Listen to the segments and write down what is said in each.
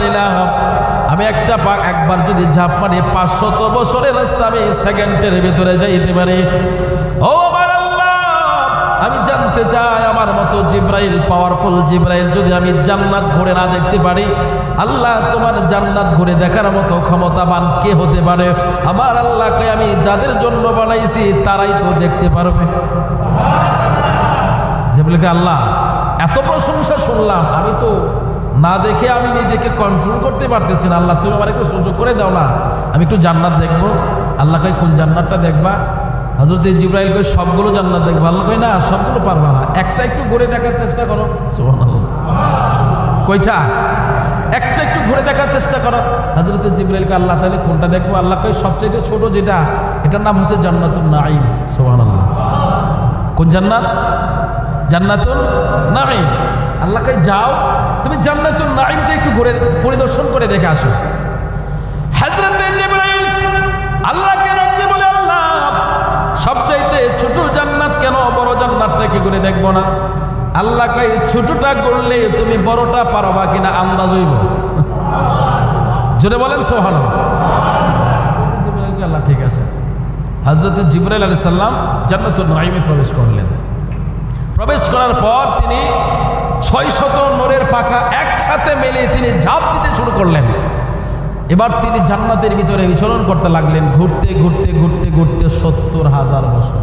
দিলাম। আমি একটা পা একবার যদি ঝাঁপ মারি, পাঁচশত বছরের রাস্তা আমি সেকেন্ডের ভিতরে যাইতে পারি। ও আমার আমি জানতে চাই আমার মতো জিব্রাইল পাওয়ারফুল জিব্রাইল, যদি আমি জান্নাত ঘুরে না দেখতে পারি, আল্লাহ তোমার জান্নাত ঘুরে দেখার মতো ক্ষমতাবান কে হতে পারে? আমার আল্লাহকে আমি যাদের জন্য বানাইছি, তারাই তো দেখতে পারবে। জিব্রাইলকে আল্লাহ, এত প্রশংসা শুনলাম, আমি তো না দেখে আমি নিজেকে কন্ট্রোল করতে পারতেছি না। আল্লাহ, তুমি আমার একটু সুযোগ করে দাও না। আমি একটু জান্নাত দেখব। আল্লাহ কই কোন জান্নাতটা দেখবা? হজরত জিব্রাইল কই সবগুলো জান্নাত দেখব। আল্লাহ কই না, সবগুলো পারবা না। একটা একটু ঘুরে দেখার চেষ্টা করো। কইটা একটা একটু ঘুরে দেখার চেষ্টা করো। হজরত জিব্রাইলকে আল্লাহ, তাহলে কোনটা দেখব? আল্লাহ কই সবচেয়ে ছোট যেটা, এটার নাম হচ্ছে জান্নাতুল নাঈম। সুবহানাল্লাহ। কোন জান্নাত? জান্নাতুল নাঈম। আল্লাহ কই যাও তুমি জান্নাতুল নাঈমটা একটু ঘুরে, পরিদর্শন করে দেখে আসো। হযরতে জিবরাইল আল্লাহকে রাখতে বলে, আল্লাহ, সবচাইতে ছোট জান্নাত কেন, বড় জান্নাতটাকে ঘুরে দেখব না? আল্লাহ কই ছোটটা করলে তুমি বড়টা পারবা কিনা আন্দাজ হইব। জোরে বলেন সোহান আল্লাহ, ঠিক আছে। হজরত জিবরাইল আলী সাল্লাম জান্নাতুল নাঈমে প্রবেশ করলেন। প্রবেশ করার পর তিনি ছয় শত নোরের পাখা একসাথে মেলে তিনি ঝাঁপ দিতে শুরু করলেন। এবার তিনি জান্নাতের ভিতরে বিচরণ করতে লাগলেন, ঘুরতে ঘুরতে ঘুরতে ঘুরতে সত্তর হাজার বছর।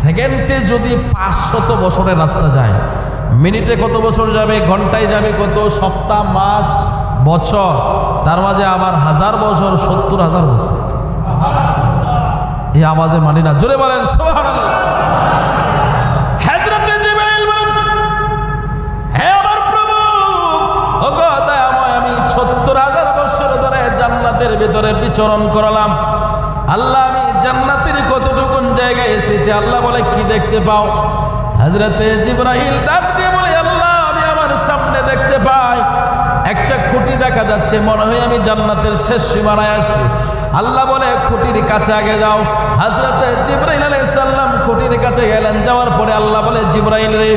সেকেন্ডে যদি পাঁচশত বছরের রাস্তা যায়, মিনিটে কত বছর যাবে, ঘন্টায় যাবে, কত সপ্তাহ, মাস, বছর, তার মাঝে আবার হাজার বছর, সত্তর হাজার বছর। এই আওয়াজে মানি না। জোরে বলেন, সুবহানাল্লাহ। জান্নাতের ভিতরে বিচরণ করলাম। আল্লাহ, আমি জান্নাতের কতটুকুন জায়গায় এসেছি, আল্লাহ বলে, কি দেখতে পাও? হজরতে জিব্রাহিল ডাক দিয়ে বলে, আল্লাহ, আমি আমার সামনে দেখতে পাই। একটা খুঁটি দেখা যাচ্ছে, মনে হয় আমি জান্নাতের শেষ সীমানায় আসছি। আল্লাহ বলে, খুঁটির কাছে আগে যাও। হজরতে জিব্রাইল আলাইসাল্লাম খুঁটির কাছে গেলেন। যাওয়ার পরে আল্লাহ বলে, জিব্রাইল রে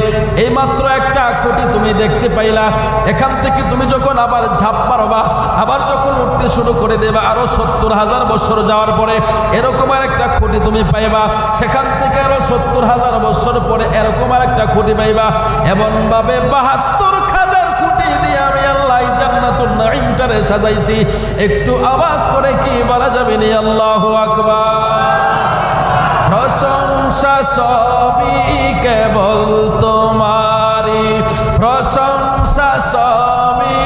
এই মাত্র একটা খুঁটি তুমি দেখতে পাইলা। এখান থেকে তুমি যখন আবার ঝাঁপ মারবা, আবার যখন উঠতে শুরু করে দেবা, আরও সত্তর হাজার বছর যাওয়ার পরে এরকম আর একটা খুঁটি তুমি পাইবা। সেখান থেকে আরও সত্তর হাজার বছর পরে এরকম আর একটা খুঁটি পাইবা। এমন ভাবে বাহাত্তর হাজার খুঁটি দিয়ে আমি আল্লাহ জান্নাতুল নাঈমটারে সাজাইছি। একটু আওয়াজ করে কি বলা যাবে নি? আল্লাহু আকবার। প্রশংসা সবই কেবল তোমারি প্রশংসা সবই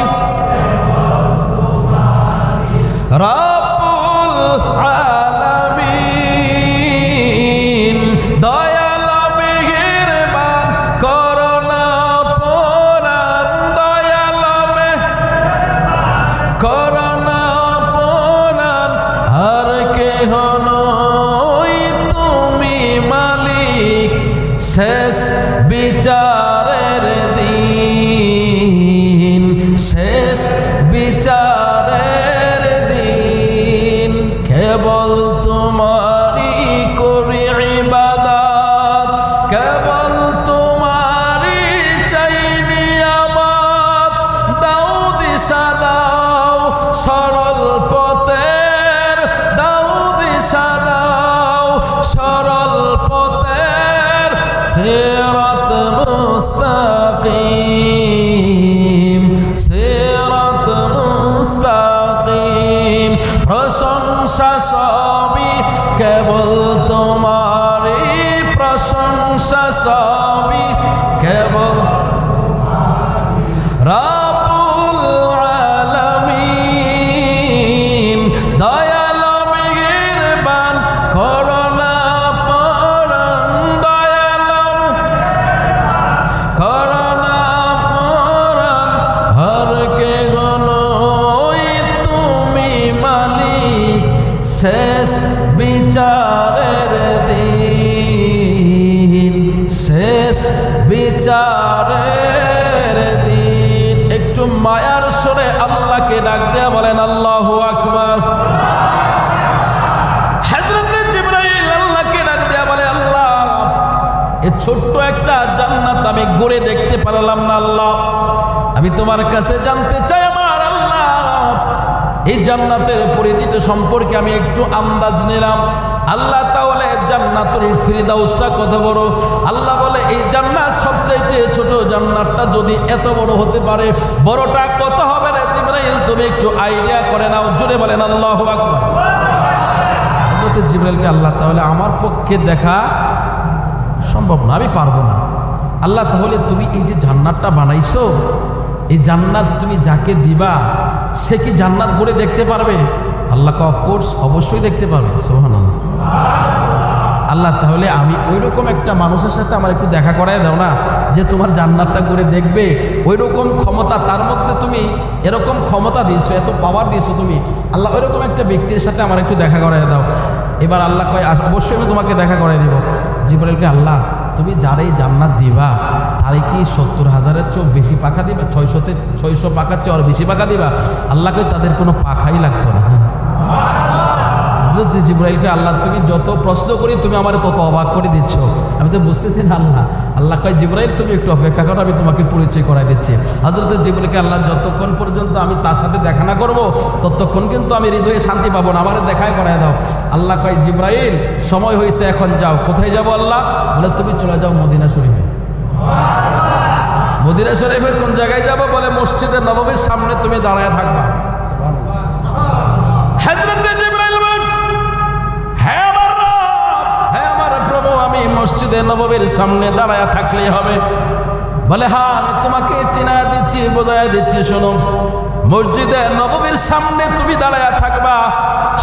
কেবল তোমারই প্রশংসা সবই কেবল পারলাম না আল্লাহ, আমি তোমার কাছে জানতে চাই আমার আল্লাহ। এই জান্নাতের পরিধিটা সম্পর্কে আমি একটু আন্দাজ নিলাম। আল্লাহ তাহলে জান্নাতুল ফিরদাউসটা কত বড়? আল্লাহ বলে, এই জান্নাত সবচাইতে ছোট জান্নাতটা যদি এত বড় হতে পারে, বড়টা কত হবে রে জিব্রাইল? তুমি একটু আইডিয়া করে নাও জুড়ে বলেন, আল্লাহু আকবার। জিব্রাইলকে আল্লাহ তাহলে আমার পক্ষে দেখা সম্ভব না, আমি পারব না। আল্লাহ তাহলে তুমি এই যে জান্নাতটা বানাইছো, এই জান্নাত তুমি যাকে দিবা, সে কি জান্নাত ঘুরে দেখতে পারবে? আল্লাহ অফকোর্স অবশ্যই দেখতে পারবে সোহান আল্লাহ তাহলে আমি ওই রকম একটা মানুষের সাথে আমার একটু দেখা করাই দাও না, যে তোমার জান্নাতটা করে দেখবে ওই রকম ক্ষমতা তার মধ্যে তুমি এরকম ক্ষমতা দিয়েছ, এত পাওয়ার দিয়েছ তুমি, আল্লাহ ওই রকম একটা ব্যক্তির সাথে আমার একটু দেখা করাই দাও। এবার আল্লাহ কয় "আস- অবশ্যই আমি তোমাকে দেখা করাই দিব। জিবরাইলকে আল্লাহ তুমি যারাই জান্নাত দিবা, তারাই কি সত্তর হাজারের চেয়েও বেশি পাখা দিবা? ছয়শোতে ছয়শো পাখার চেয়ে আর বেশি পাখা দিবা? আল্লাহকে তাদের কোনো পাখাই লাগতো না। হজরত জিব্রাইলকে আল্লাহ তুমি যত প্রশ্ন করি, তুমি আমার তত অবাক করে দিচ্ছ। আমি তো বুঝতেছি না আল্লাহ। আল্লাহ কয়, জিব্রাইল, তুমি একটু অপেক্ষা করো, আমি তোমাকে পরিচয় করাই দিচ্ছি। হজরত জিব্রাইলকে আল্লাহ যতক্ষণ পর্যন্ত আমি তার সাথে দেখা না করব, ততক্ষণ কিন্তু আমি হৃদয়ে শান্তি পাবো না। আমার দেখায় করাই দাও। আল্লাহ কয়, জিব্রাইল, সময় হয়েছে এখন যাও। কোথায় যাব আল্লাহ? বলে, তুমি চলে যাও মদিনা শরীফে। মদিনা শরীফের কোন জায়গায় যাব? বলে, মসজিদের নবমীর সামনে তুমি দাঁড়ায় থাকবা। মসজিদে নববীর সামনে দাঁড়ায় থাকলেই হবে। বলে হা আমি তোমাকে চিনা দিচ্ছি বোঝায় দিচ্ছি, শোনো। মসজিদে নববীর সামনে তুমি দাঁড়ায় থাকবা।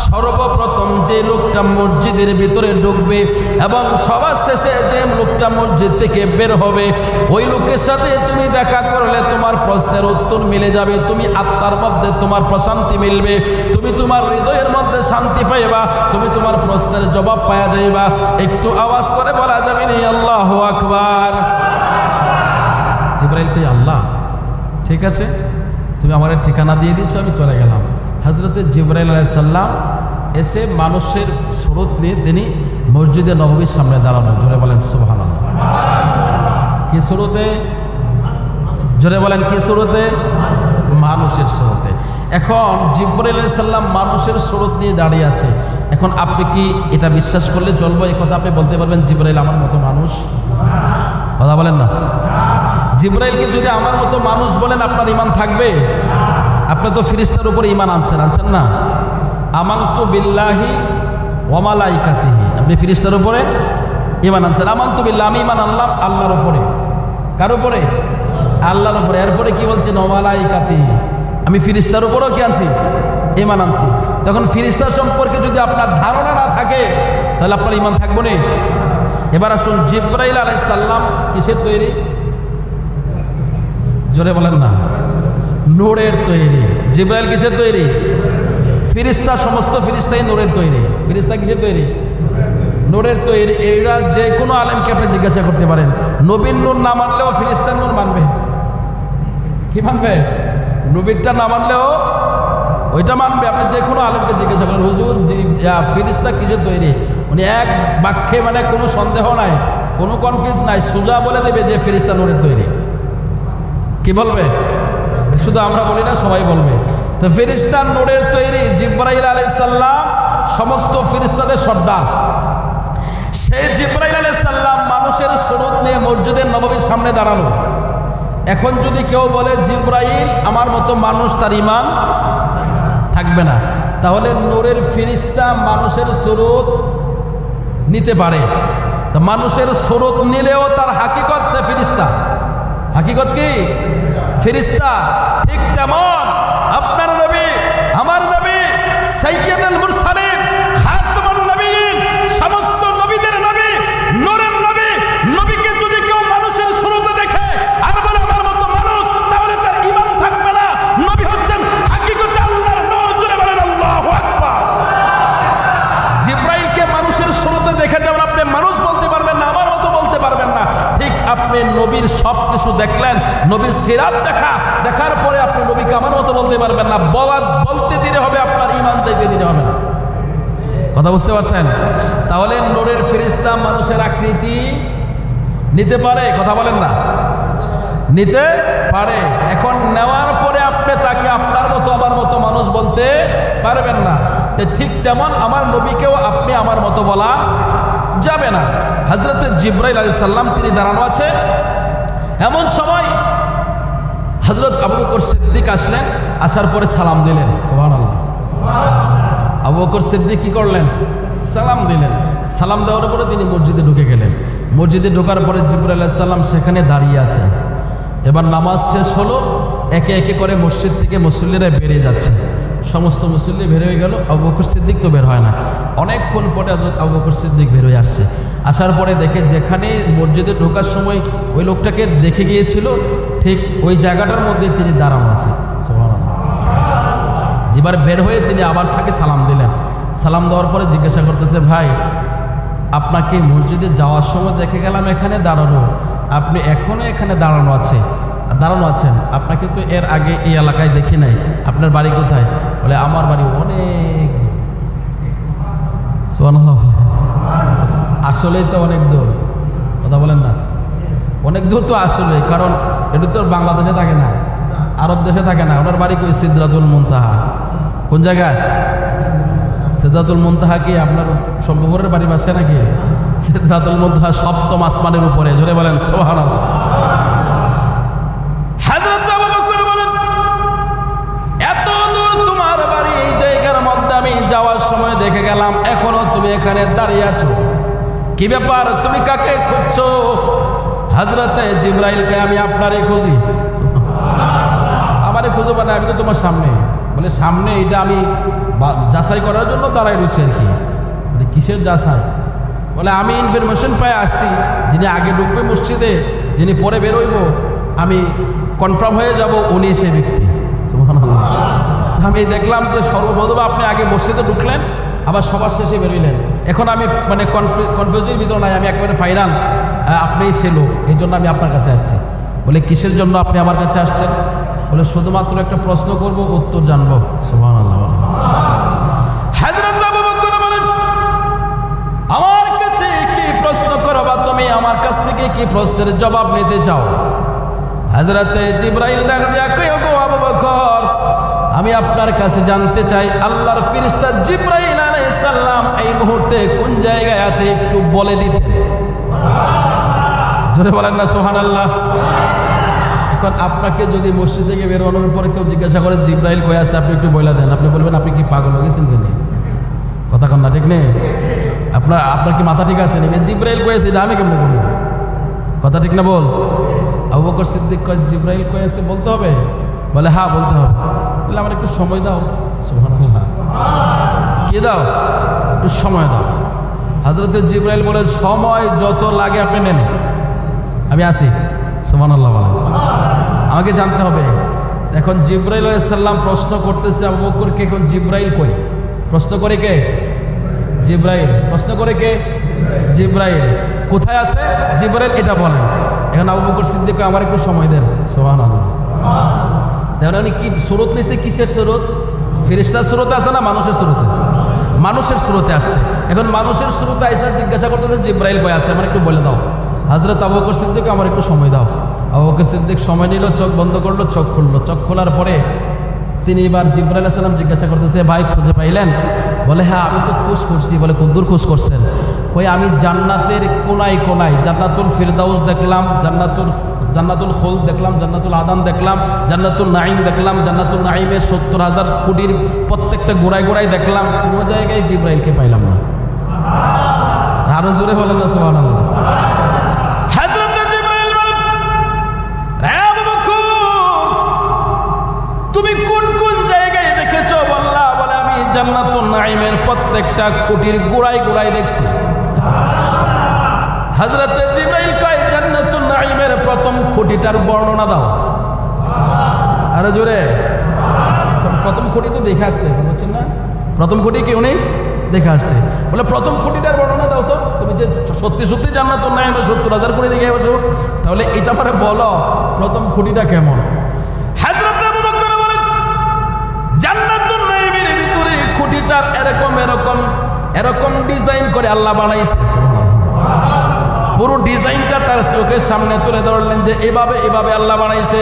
সর্বপ্রথম যে লোকটা মসজিদের ভিতরে ঢুকবে এবং সবার শেষে যে লোকটা মসজিদ থেকে বের হবে, ওই লোকের সাথে তুমি দেখা করলে তোমার প্রশ্নের উত্তর মিলে যাবে, তুমি আত্মার মধ্যে তোমার প্রশান্তি মিলবে, তুমি তোমার হৃদয়ের মধ্যে শান্তি পাইবা, তুমি তোমার প্রশ্নের জবাব পাওয়া যাইবা। একটু আওয়াজ করে বলা যাবে নি, আল্লাহ আকবার। জিব্রাইল কই, আল্লাহ। ঠিক আছে? তুমি আমার ঠিকানা দিয়ে দিচ্ছ আমি চলে গেলাম। হজরতে জিব্রাইল আলাইসাল্লাম এসে মানুষের স্রোত নিয়ে তিনি মসজিদে নববীর সামনে দাঁড়ানো। জোরে বলেন সুবহান কি স্রোতে? জোরে বলেন, কি স্রোতে? মানুষের স্রোতে। এখন জিব্রাইল আলাইসাল্লাম মানুষের স্রোত নিয়ে দাঁড়িয়ে আছে। এখন আপনি কি এটা বিশ্বাস করলে চলবো? এই কথা আপনি বলতে পারবেন, জিব্রাইল আমার মতো মানুষ। কথা বলেন না। জিব্রাইলকে যদি আমার মতো মানুষ বলেন, আপনার ইমান থাকবে? আপনি তো ফিরিস্তার উপরে ইমান আনছেন আনছেন না। আমান তো বিল্লাহি ওমালাইকাতিহি আপনি ফিরিস্তার উপরে ইমান আনছেন। আমান তো বিল্লাহ, আমি ইমান আনলাম আল্লাহর উপরে। কার উপরে? আল্লাহর উপরে। এরপরে কি বলছেন? ওমালাইকাতিহি আমি ফিরিস্তার উপরেও কি আনছি? ইমান আনছি। তখন ফিরিস্তা সম্পর্কে যদি আপনার ধারণা না থাকে, তাহলে আপনার ইমান থাকব না। এবার আসুন, জিব্রাইল আলাইসাল্লাম কিসের তৈরি? জোরে বলেন না। নোরের তৈরি। জিব্রাইল কিসের তৈরি? ফিরিস্তা, সমস্ত ফিরিস্তাই নোরের তৈরি। ফিরিস্তা কিসের তৈরি? নোরের তৈরি। এইরা যে কোনো আলেমকে আপনি জিজ্ঞাসা করতে পারেন। নবীন নূর না মানলেও ফিরিস্তার নূর মানবে। কি মানবে? নবীরটা না মানলেও ওইটা মানবে। আপনি যে কোনো আলেমকে জিজ্ঞাসা করেন, হুজুর ফিরিস্তা কিসের তৈরি? উনি এক বাক্যে মানে কোনো সন্দেহ নাই, কোনো কনফিউজ নাই। সোজা বলে দেবে যে ফিরিস্তা নূরের তৈরি। কি বলবে? শুধু আমরা বলি না, সবাই বলবে। তো ফিরিস্তার নোরের তৈরি জিব্রাইল আলাইসাল্লাম সমস্ত ফিরিস্তাদের সর্দার। সেই জিব্রাইল আলাইসাল্লাম মানুষের স্বরূপ নিয়ে মসজিদের নবমীর সামনে দাঁড়ানো এখন যদি কেউ বলে, জিব্রাইল, আমার মতো মানুষ, তার ইমান থাকবে না। তাহলে নূরের ফিরিস্তা মানুষের স্বরূপ নিতে পারে। মানুষের স্রোত নিলেও তার হাকিকত সে ফিরিস্তা হাকিকত কি? ফিরিস্তা ঠিক তেমন। আপনার নবী আমার নবী সৈয়দুল মুরসালিন নবীর সব কিছু দেখলেন, নবীর সিরাত দেখা, দেখার পরে আপনি নবীকে আমার মতো বলতে পারবেন না। বলা বলতে দিলে হবে, আপনার ইমান চাইতে দিলে হবে না। কথা বুঝতে পারছেন? তাহলে নোরের ফিরিস্তা মানুষের আকৃতি নিতে পারে, কথা বলেন না। নিতে পারে। এখন নেওয়ার পরে আপনি তাকে আপনার মতো, আমার মতো মানুষ বলতে পারবেন না। ঠিক তেমন আমার নবীকেও আপনি আমার মতো বলা যাবে না। হজরত জিব্রাইল আলী সাল্লাম তিনি দাঁড়ানো আছে এমন সময় হজরত আবু বকর সিদ্দিক আসলেন, আসার পরে সালাম দিলেন। সোহান আল্লাহ আবু বকর সিদ্দিক কি করলেন? সালাম দিলেন। সালাম দেওয়ার পরে তিনি মসজিদে ঢুকে গেলেন। মসজিদে ঢোকার পরে জিবুর আল্লাহ সাল্লাম সেখানে দাঁড়িয়ে আছেন। এবার নামাজ শেষ হলো, একে একে করে মসজিদ থেকে মুসল্লিরা বেরিয়ে যাচ্ছে। সমস্ত মুসল্লি বের হয়ে গেল, আবু বকর সিদ্দিক তো বের হয় না। অনেকক্ষণ পরে হজরত আবু বকর সিদ্দিক বের হয়ে আসছে। আসার পরে দেখে যেখানে মসজিদে ঢোকার সময় ওই লোকটাকে দেখে গিয়েছিল, ঠিক ওই জায়গাটার মধ্যে তিনি দাঁড়ানো আছে। এবার বের হয়ে তিনি আবার সাকে সালাম দিলেন। সালাম দেওয়ার পরে জিজ্ঞাসা করতেছে, ভাই, আপনাকে মসজিদে যাওয়ার সময় দেখে গেলাম এখানে দাঁড়ানো। আপনি এখনও এখানে দাঁড়ানো আছে? দাঁড়ানো আছেন। আপনাকে তো এর আগে এই এলাকায় দেখি নাই। আপনার বাড়ি কোথায়? বলে, আমার বাড়ি অনেক আসলেই তো অনেক দূর। কথা বলেন না। অনেক দূর তো আসলে কারণ এটা তো বাংলাদেশে থাকে না, আরব দেশে থাকে না। ওনার বাড়ি কই? সিদ্ধাতুল মুনতাহা। কোন জায়গায়? সিদ্ধাতুল মুনতাহা কি আপনার সম্ভবরের বাড়ি বাসে নাকি? সিদ্ধাতুল মুনতাহা সপ্তম আসমানের উপরে। জোরে বলেন সোহান এখনও দাঁড়িয়ে আছো? কি ব্যাপার? তুমি কাকে খুঁজছো? হাজরতে জিব্রাইলকে আমি আপনারই খুঁজি। আমারে খুঁজো মানে আমি তো তোমার সামনে। বলে, সামনে এটা আমি যাচাই করার জন্য দাঁড়াই রয়েছি আর কি। বলে, কিসের যাচাই? বলে, আমি ইনফরমেশন পাই আসছি। যিনি আগে ঢুকবে মসজিদে, যিনি পরে বেরোইব, আমি কনফার্ম হয়ে যাব উনি সে ব্যক্তি। আমি দেখলাম যে সর্বপ্রথম আপনি আগে মসজিদে ঢুকলেন আবার সবার শেষে বেরোইলেন। এখন আমি মানে কনফিউজের ভিতর নাই, আমি একেবারে ফাইনাল আপনিই সে লোক, এই জন্য আমি আপনার কাছে আসছি। বলে, কিসের জন্য আপনি আমার কাছে আসছেন? বলে, শুধুমাত্র একটা প্রশ্ন করব, উত্তর জানব। আমার কাছে কি প্রশ্ন করো বা তুমি আমার কাছ থেকে কি প্রশ্নের জবাব নিতে চাও? হাজরতে জিব্রাইল ডাক দিয়া আমি আপনার কাছে জানতে চাই, আল্লাহর ফিরিস্তা জিব্রাইল আলাইহিস সালাম এই মুহূর্তে কোন জায়গায় আছে, একটু বলে দিতেন। জোরে বলেন না সোহান আল্লাহ এখন আপনাকে যদি মসজিদ থেকে বেরোনোর পরে কেউ জিজ্ঞাসা করে, জিব্রাইল কয়ে আছে? আপনি একটু বলে দেন। আপনি বলবেন, আপনি কি পাগল হয়ে গেছেন কিনে? কথা কন না, ঠিক নেই? আপনার আপনার কি মাথা ঠিক আছে? নেবেন জিব্রাইল কয়েছে এটা আমি কেমন বলব? কথা ঠিক না বল? আবু বকর সিদ্দিক কয়, জিব্রাইল কয়েছে বলতে হবে। বলে হ্যাঁ বলতে হবে। বলে, আমার একটু সময় দাও। কি দাও, একটু সময় দাও। হাজরতে জিব্রাইল বলে, সময় যত লাগে আপনি নেন। আমি আসি সুমান আল্লাহ বলেন আমাকে জানতে হবে, এখন জিব্রাইল আলাইসাল্লাম প্রশ্ন করতেছে আবু এখন জিব্রাইল কই? প্রশ্ন করে কে? জিব্রাইল। প্রশ্ন করে কে? জিব্রাইল। কোথায় আছে? জিব্রাইল এটা বলেন। এখন আবু বকর সিদ্দিক আমার একটু সময় দেন। সোহান আল্লাহ তাহলে কি স্রোত নিছে, কিসের স্রোত? ফিরিস্তার স্রোতে আছে না মানুষের স্রোতে? মানুষের স্রোতে আসছে। এখন মানুষের স্রোতে আইসা জিজ্ঞাসা করতেছে, জিব্রাইল বয় আছে, আমার একটু বলে দাও। হাজরত আবু বকর সিদ্দিক, আমার একটু সময় দাও। আবু বকর সিদ্দিক সময় নিল, চোখ বন্ধ করল, চোখ খুললো। চোখ খোলার পরে তিনি এবার জিব্রাইল সালাম জিজ্ঞাসা করতেছে, ভাই, খুঁজে পাইলেন? বলে হ্যাঁ আমি তো খুশ করছি। বলে, কদ্দুর খুশ করছেন? কই, আমি জান্নাতের কোনায় কোনায় জান্নাতুল ফিরদাউস দেখলাম, জান্নাতুল জান্নাতুল খোল দেখলাম জান্নাতুল আদান দেখলাম জান্নাতুল নাইম দেখলাম জান্নাতুল নাইমের সত্তর হাজার কোটির প্রত্যেকটা গোড়ায় গোড়ায় দেখলাম কোনো জায়গায় জিব্রাইলকে পাইলাম না। আরও জোরে বলেন না সোহান হাজরতে জিব্রাইল বলেন "হে আবু বকর, তুমি কোন কোন জায়গায় দেখেছ? বললা বলে আমি জান্নাতুল নাইমের প্রত্যেকটা খুঁটির গোড়ায় গোড়ায় দেখছি। হজরতে জিব্রাইল কয় প্রথম খুঁটিটার বর্ণনা দাও। আরে জোরে। প্রথম খুঁটি তো দেখে আসছে বুঝছেন না? প্রথম খুঁটি কি উনি? দেখে আসছে। বলে, প্রথম খুঁটিটার বর্ণনা দাও তো। তুমি যে সত্যি সত্যি জান্নাতুল নাইমের সত্তর হাজার কোটি দেখে আসছো তাহলে এটা পরে বলো, প্রথম খুঁটিটা কেমন? এরকম এরকম এরকম ডিজাইন করে আল্লাহ বানাইছে। পুরো ডিজাইনটা তার চোখের সামনে তুলে ধরলেন যে এভাবে এভাবে আল্লাহ বানাইছে।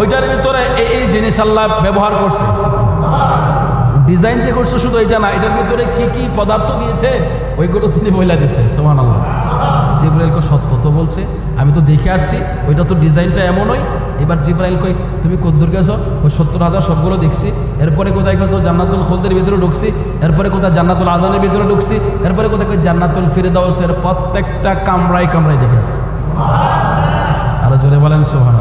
ওইটার ভিতরে এই এই জিনিস আল্লাহ ব্যবহার করছে। ডিজাইন যে করছে শুধু এটা না, এটার ভিতরে কি কি পদার্থ দিয়েছে, ওইগুলো তিনি বইলা দিয়েছে সোমান আল্লাহ জিব্রাইলকে সত্য তো বলছে, আমি তো দেখে আসছি, ওইটা তো ডিজাইনটা এমনই। এবার জিব্রাইল কই তুমি কদ্দুর গেছো? ওই সত্তর হাজার সবগুলো দেখছি, এরপরে কোথায় গেছো? জান্নাতুল খোলদের ভিতরে ঢুকছি, এরপরে কোথায় জান্নাতুল আদানের ভিতরে ঢুকছি, এরপরে কোথায় জান্নাতুল ফিরদাউসের প্রত্যেকটা কামরাই কামরাই দেখে আসছি। আরও জোরে বলেন সোহান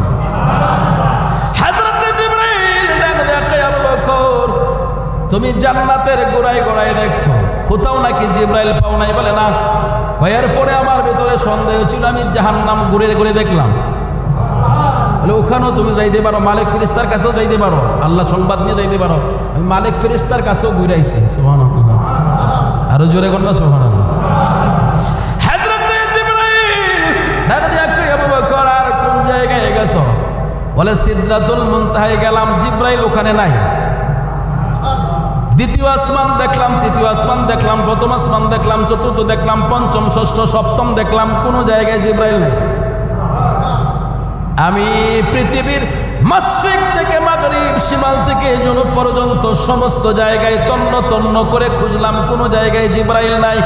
জিব্রাইল তুমি জান্নাতের গোড়ায় গোড়ায় দেখছ, কোথাও নাকি জিব্রাইল পাও নাই? বলে, না। এর পরে আমার ভেতরে সন্দেহ ছিল, আমি জাহান্নাম ঘুরে ঘুরে দেখলাম। বলে, ওখানেও তুমি যাইতে পারো, মালিক ফিরিস্তার কাছেও যাইতে পারো, আল্লাহ সংবাদ নিয়ে যাইতে পারো। আমি মালিক ফিরিস্তার কাছেও ঘুরে আইছি সোহান আরও জোরে সোহান কোন জায়গায় গেছো? বলে, সিদ্রাতুল মুনতাহায় গেলাম, জিব্রাইল ওখানে নাই। দ্বিতীয় আসমান দেখলাম, তৃতীয় আসমান দেখলাম, প্রথম আসমান দেখলাম, চতুর্থ দেখলাম, পঞ্চম, ষষ্ঠ, সপ্তম দেখলাম, কোনো জায়গায় জিব্রাইল নেই। আমি পৃথিবীর মাসিক থেকে মাগরিব সীমাল থেকে জনুব পর্যন্ত সমস্ত জায়গায় তন্ন তন্ন করে খুঁজলাম, কোনো জায়গায় জিব্রাইল নাই।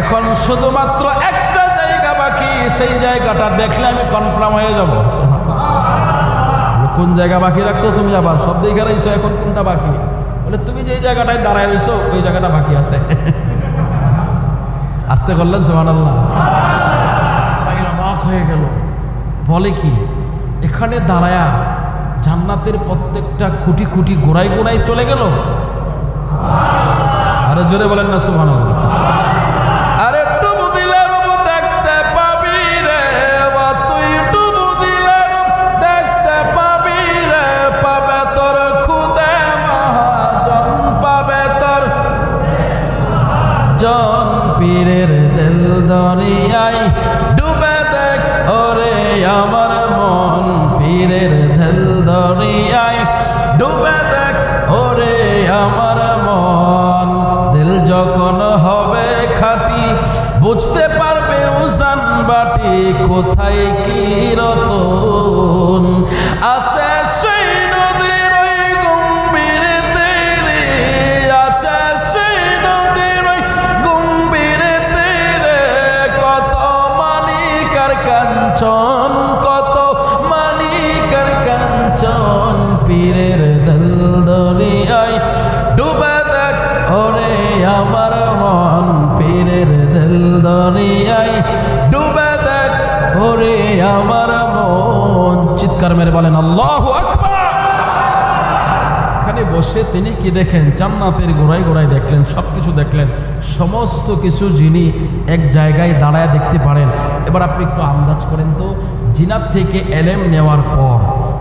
এখন শুধুমাত্র একটা জায়গা বাকি, সেই জায়গাটা দেখলে আমি কনফার্ম হয়ে যাব। কোন জায়গা বাকি রাখছো? তুমি আবার সব দেখে রাখছো এখন কোনটা বাকি? বলে, তুমি যে জায়গাটায় দাঁড়ায় রয়েছো ওই জায়গাটা বাকি আছে। আসতে করলেন সোহান আল্লাহ অবাক হয়ে গেল। বলে কি, এখানে দাঁড়ায়া জান্নাতের প্রত্যেকটা খুঁটি খুঁটি গোড়ায় গোড়ায় চলে গেল? আরও জোরে বলেন না সুহান বুঝতে পারবে উজান বাটি কোথায় কি রতন? আছে কি দেখেন? জান্নাতের গোড়ায় গোড়ায় দেখলেন সব কিছু দেখলেন, সমস্ত কিছু যিনি এক জায়গায় দাঁড়ায় দেখতে পারেন। এবার আপনি একটু আন্দাজ করেন তো, জিনাত থেকে এলেম নেওয়ার পর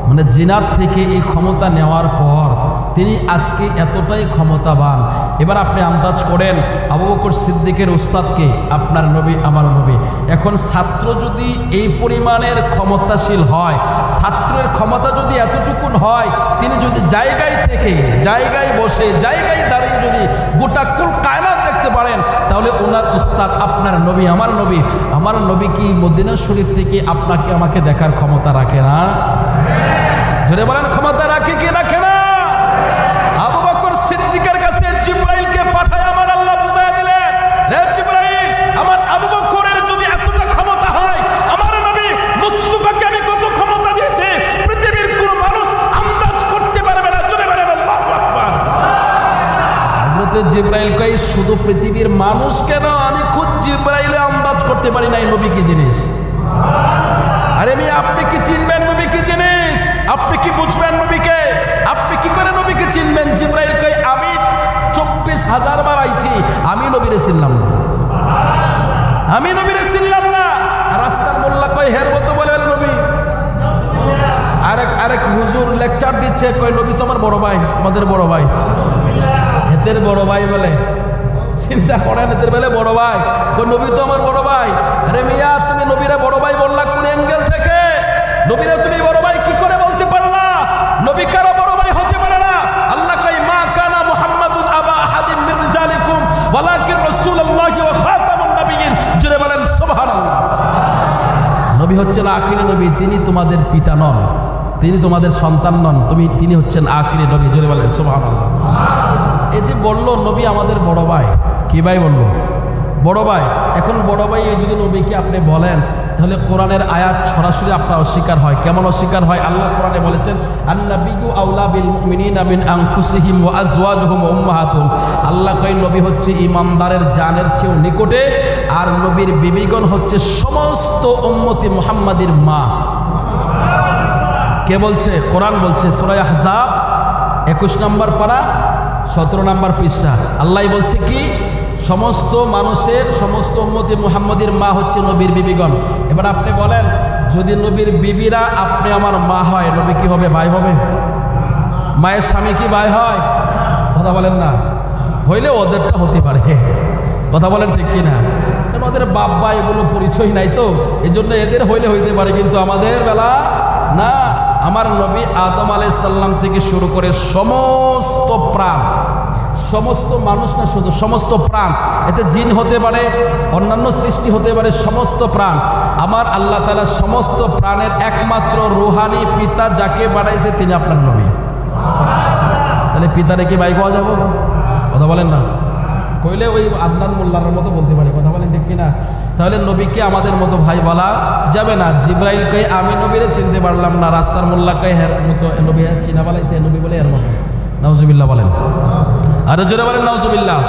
মানে জিনাত থেকে এই ক্ষমতা নেওয়ার পর, তিনি আজকে এতটাই ক্ষমতাবান এবার আপনি আন্দাজ করেন আবু বকর সিদ্দিকের উস্তাদকে, আপনার নবী, আমার নবী। এখন ছাত্র যদি এই পরিমাণের ক্ষমতাশীল হয়, ছাত্রের ক্ষমতা যদি এতটুকুন হয়, তিনি যদি জায়গায় থেকে, জায়গায় বসে, জায়গায় দাঁড়িয়ে যদি গোটা কুল কায়নাত দেখতে পারেন, তাহলে ওনার উস্তাদ আপনার নবী, আমার নবী। আমার নবী কি মদিনা শরীফ থেকে আপনাকে আমাকে দেখার ক্ষমতা রাখে না? জোরে বলেন, ক্ষমতা রাখে কি রাখে না? আবু বকর সিদ্দিকের জিব্রাইলকে পাঠায় আমার আল্লাহ বুঝায় দিলেন রে জিব্রাইল, আমার আবু বকরের যদি এতটা ক্ষমতা হয়, আমার নবী মুস্তাফাকে আমি কত ক্ষমতা দিয়েছে? পৃথিবীর কোন মানুষ আন্দাজ করতে পারবে না। জোরে বলেন, আল্লাহু আকবার। হযরতে জিব্রাইল কই শুধু পৃথিবীর মানুষ কেন? আমি খুদ জিব্রাইলে আন্দাজ করতে পারি না, এই নবী কি জিনিস? আরে আমি আপনি কি চিনবেন নবী কি জিনিস? আপনি কি বুঝবেন নবীকে? আপনি কি করে নবীকে চিনবেন? জিব্রাইল কই আমি চব্বিশ হাজার বার আইছি, আমি নবীরে চিনলাম না। আমি নবীরে চিনলাম না। রাস্তার মোল্লা মতো বলে নবী। আরেক আরেক হুজুর লেকচার দিচ্ছে কই নবী তোমার বড় ভাই, আমাদের বড় ভাই। হেতের বড় ভাই বলে, চিন্তা করেন এদের বেলে বড় ভাই। কই নবী তো আমার বড় ভাই। আরে মিয়া, তুমি নবীরা বড় ভাই বললা কোন অ্যাঙ্গেল থেকে? নবীরা তুমি বড় ভাই কি করে সুবহানাল্লাহ। হচ্ছেন নবী, তিনি তোমাদের তিনি তোমাদের সন্তান নন, তুমি, তিনি হচ্ছেন নবী, জোরে বলেন এই যে বলল, নবী আমাদের বড় ভাই। কি ভাই বলল? বড় ভাই। এখন বড় ভাই এই যদি নবীকে আপনি বলেন তাহলে কোরআনের আয়াত সরাসরি আপনার অস্বীকার হয়। কেমন অস্বীকার হয়? আল্লাহ কোরআনে বলেছেন আন্নাবিগু আউলা আল্লাহ কই নবী হচ্ছে ইমানদারের জানের চেয়েও নিকটে, আর নবীর বিবিগণ হচ্ছে সমস্ত উম্মতি মুহাম্মাদির মা। কে বলছে? কোরআন বলছে সুরায় আহজাব একুশ নম্বর পারা, সতেরো নম্বর পৃষ্ঠা। আল্লাহ বলছে কি? সমস্ত মানুষের, সমস্ত উম্মতি মুহাম্মদের মা হচ্ছে নবীর বিবিগণ। এবার আপনি বলেন, যদি নবীর বিবিরা আপনি আমার মা হয়, নবী কি হবে, ভাই হবে? মায়ের স্বামী কি ভাই হয়? কথা বলেন না। হইলে ওদেরটা হতে পারে। কথা বলেন ঠিক কি না কারণ ওদের বাপ বা এগুলো পরিচয় নাই তো এই জন্য এদের হইলে হইতে পারে, কিন্তু আমাদের বেলা না। আমার নবী আদম আলাইসাল্লাম থেকে শুরু করে সমস্ত প্রাণ সমস্ত মানুষ না শুধু সমস্ত প্রাণ। এতে জিন হতে পারে, অন্যান্য সৃষ্টি হতে পারে, সমস্ত প্রাণ। আমার আল্লাহ তালা সমস্ত প্রাণের একমাত্র রুহানি পিতা যাকে বানাইছে তিনি আপনার নবী। তাহলে পিতারে কি ভাই পাওয়া যাব? কথা বলেন না। কইলে ওই আদনান মোল্লার মতো বলতে পারে, কথা বলেন ঠিক কিনা? তাহলে নবীকে আমাদের মতো ভাই বলা যাবে না। জিব্রাইলকে আমি নবীরে চিনতে পারলাম না, রাস্তার মোল্লাকে হের মতো নবী চিনা বালাইছে নবী বলে এর মতো। নওজুবিল্লাহ বলেন। আরও জোরে বলেন নওজুবিল্লাহ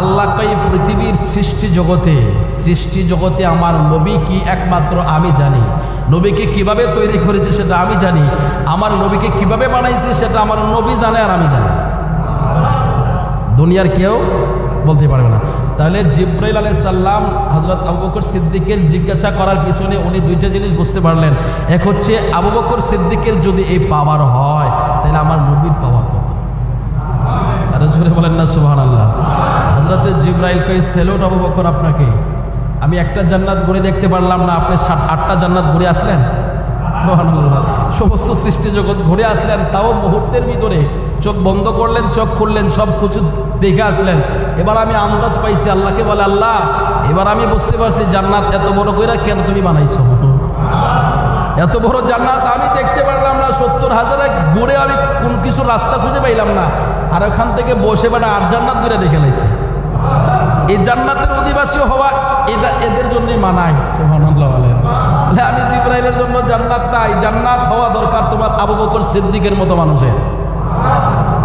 আল্লাহ কই পৃথিবীর সৃষ্টি জগতে সৃষ্টি জগতে আমার নবী কি একমাত্র আমি জানি। নবীকে কীভাবে তৈরি করেছে সেটা আমি জানি। আমার নবীকে কীভাবে বানাইছে সেটা আমার নবী জানে আর আমি জানি। দুনিয়ার কেউ বলতে পারবে না। তাহলে জিব্রাইল আলাই সাল্লাম হজরত আবু বকর সিদ্দিকের জিজ্ঞাসা করার পিছনে উনি দুইটা জিনিস বুঝতে পারলেন। এক হচ্ছে, আবু বকর সিদ্দিকের যদি এই পাওয়ার হয়, তাহলে আমার নবীর পাওয়ার জোরে বলেন না সুহান আল্লাহ হজরত জিব্রাইল কই, সেলোট আবু বকর আপনাকে। আমি একটা জান্নাত ঘুরে দেখতে পারলাম না, আপনি সাত, আটটা জান্নাত ঘুরে আসলেন? সমস্ত সৃষ্টি জগৎ ঘুরে আসলেন, তাও মুহূর্তের ভিতরে। চোখ বন্ধ করলেন, চোখ খুললেন, সব কিছু দেখে আসলেন। এবার আমি আন্দাজ পাইছি, আল্লাহকে বলে, আল্লাহ, এবার আমি বুঝতে পারছি জান্নাত এত বড় কইরা কেন তুমি বানাইছো? এত বড় জান্নাত আমি দেখতে পারলাম না, সত্তর হাজারে ঘুরে আমি কোন কিছু রাস্তা খুঁজে পাইলাম না। আর ওখান থেকে বসে বেড়া আর জান্নাত ঘুরে দেখে লাইছে। এই জান্নাতের অধিবাসী হওয়া এটা এদের জন্যই মানায় তাহলে আমি জিব্রাইলের জন্য জান্নাত নাই, জান্নাত হওয়া দরকার তোমার আবু বকর সিদ্দিকের মতো মানুষের।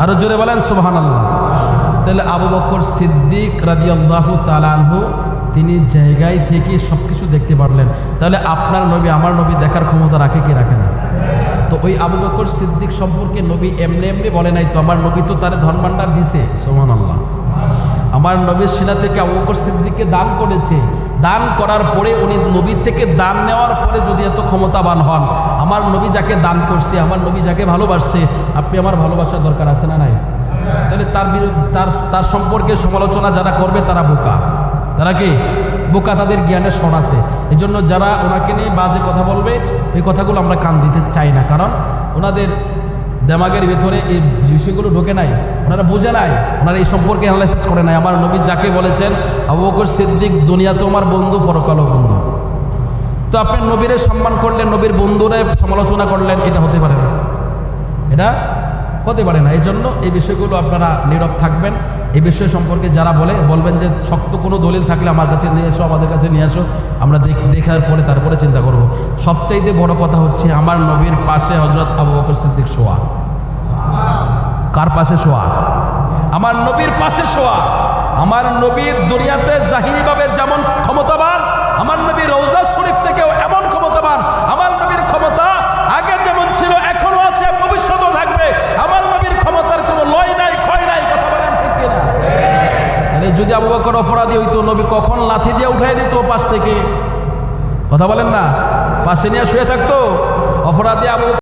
আরও জোরে বলেন সোহান আল্লাহ তাহলে আবু বকর সিদ্দিক রাদিয়াল্লাহু তাআলাহু তিনি জায়গায় থেকে সব কিছু দেখতে পারলেন। তাহলে আপনার নবী, আমার নবী দেখার ক্ষমতা রাখে কি রাখে না? তো ওই আবু বকর সিদ্দিক সম্পর্কে নবী এমনি এমনি বলে নাই, তো আমার নবী তো তার ধনভাণ্ডার দিছে। সোমান আল্লাহ আমার নবীর সেনা থেকে আবু বকর সিদ্দিককে দান করেছে। দান করার পরে উনি নবীর থেকে দান নেওয়ার পরে যদি এত ক্ষমতাবান হন, আমার নবী যাকে দান করছে, আমার নবী যাকে ভালোবাসছে, আপনি আমার ভালোবাসার দরকার আছে না নাই? তাহলে তার বিরুদ্ধে, তার তার সম্পর্কে সমালোচনা যারা করবে তারা বোকা। তারা কি? বোকা তাদের জ্ঞানের স্বর আছে। এই জন্য যারা ওনাকে নিয়ে বাজে কথা বলবে, এই কথাগুলো আমরা কান দিতে চাই না। কারণ ওনাদের দেমাগের ভেতরে এই বিষয়গুলো ঢোকে নাই। ওনারা বুঝে নাই, ওনারা এই সম্পর্কে অ্যানালাইসিস করে নাই। আমার নবী যাকে বলেছেন, আবু বকর সিদ্দিক দুনিয়াতে আমার বন্ধু, পরকালও বন্ধু। তো আপনি নবীরে সম্মান করলেন, নবীর বন্ধুরে সমালোচনা করলেন, এটা হতে পারে না। এটা হতে পারে না। এই জন্য এই বিষয়গুলো আপনারা নীরব থাকবেন। এই বিষয় সম্পর্কে যারা বলে, বলবেন যে শক্ত কোনো দলিল থাকলে আমার কাছে নিয়ে এসো, আমাদের কাছে নিয়ে আসো আমরা দেখ দেখার পরে তারপরে চিন্তা করব। সবচাইতে বড় কথা হচ্ছে আমার নবীর পাশে হজরত আবু বকর সিদ্দিক শোয়া। কার পাশে শোয়া? আমার নবীর পাশে শোয়া। আমার নবীর দুনিয়াতে জাহিরিভাবে যেমন ক্ষমতাবান, আমার নবী রৌজা শরীফ থেকেও এমন ক্ষমতাবান, আমার নবীর ক্ষমতা আগে যেমন ছিল এখনও আছে ভবিষ্যতেও থাকবে আমার নবীর ক্ষমতার কোনো লয় নাই ক্ষয় নাই কথা বলেন ঠিক কিনা আরে যদি আবু বকর অপরাধী হইতো, নবী কখন লাথি দিয়ে উঠাই দিত পাশ থেকে? কথা বলেন না? পাশে নিয়ে শুয়ে থাকতো? অপরাধী আবু